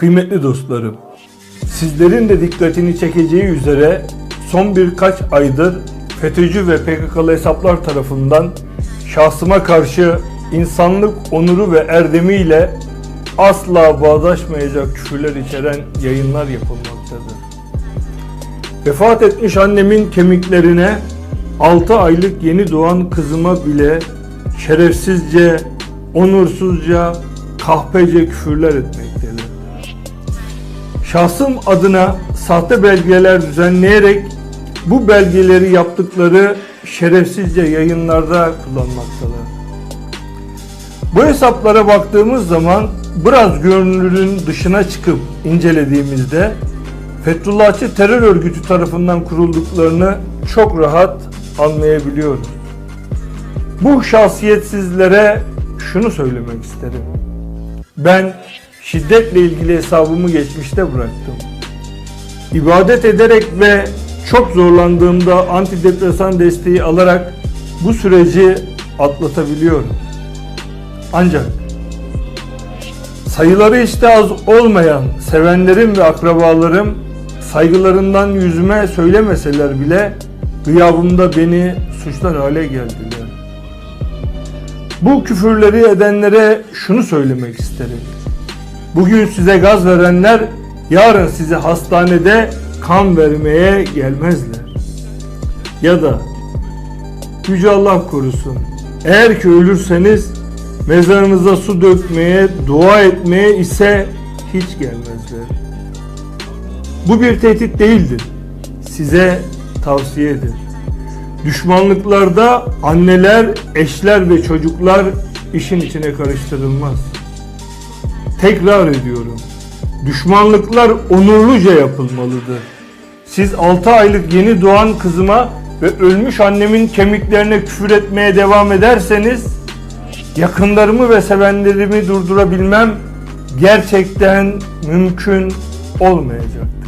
Kıymetli dostlarım, sizlerin de dikkatini çekeceği üzere son birkaç aydır FETÖ'cü ve PKK'lı hesaplar tarafından şahsıma karşı insanlık onuru ve erdemiyle asla bağdaşmayacak küfürler içeren yayınlar yapılmaktadır. Vefat etmiş annemin kemiklerine 6 aylık yeni doğan kızıma bile şerefsizce, onursuzca, kahpece küfürler etmektedir. Şahsım adına sahte belgeler düzenleyerek bu belgeleri yaptıkları şerefsizce yayınlarda kullanmaktalar. Bu hesaplara baktığımız zaman biraz görünürün dışına çıkıp incelediğimizde Fethullahçı terör örgütü tarafından kurulduklarını çok rahat anlayabiliyoruz. Bu şahsiyetsizlere şunu söylemek isterim. Ben şiddetle ilgili hesabımı geçmişte bıraktım. İbadet ederek ve çok zorlandığımda antidepresan desteği alarak bu süreci atlatabiliyorum. Ancak sayıları işte az olmayan sevenlerim ve akrabalarım saygılarından yüzüme söylemeseler bile gıyabımda beni suçlar hale geldiler. Bu küfürleri edenlere şunu söylemek isterim. Bugün size gaz verenler yarın size hastanede kan vermeye gelmezler. Ya da Yüce Allah korusun. Eğer ki ölürseniz mezarınıza su dökmeye, dua etmeye ise hiç gelmezler. Bu bir tehdit değildir. Size tavsiyedir. Düşmanlıklarda anneler, eşler ve çocuklar işin içine karıştırılmaz. Tekrar ediyorum. Düşmanlıklar onurluca yapılmalıdır. Siz 6 aylık yeni doğan kızıma ve ölmüş annemin kemiklerine küfür etmeye devam ederseniz yakınlarımı ve sevenlerimi durdurabilmem gerçekten mümkün olmayacak.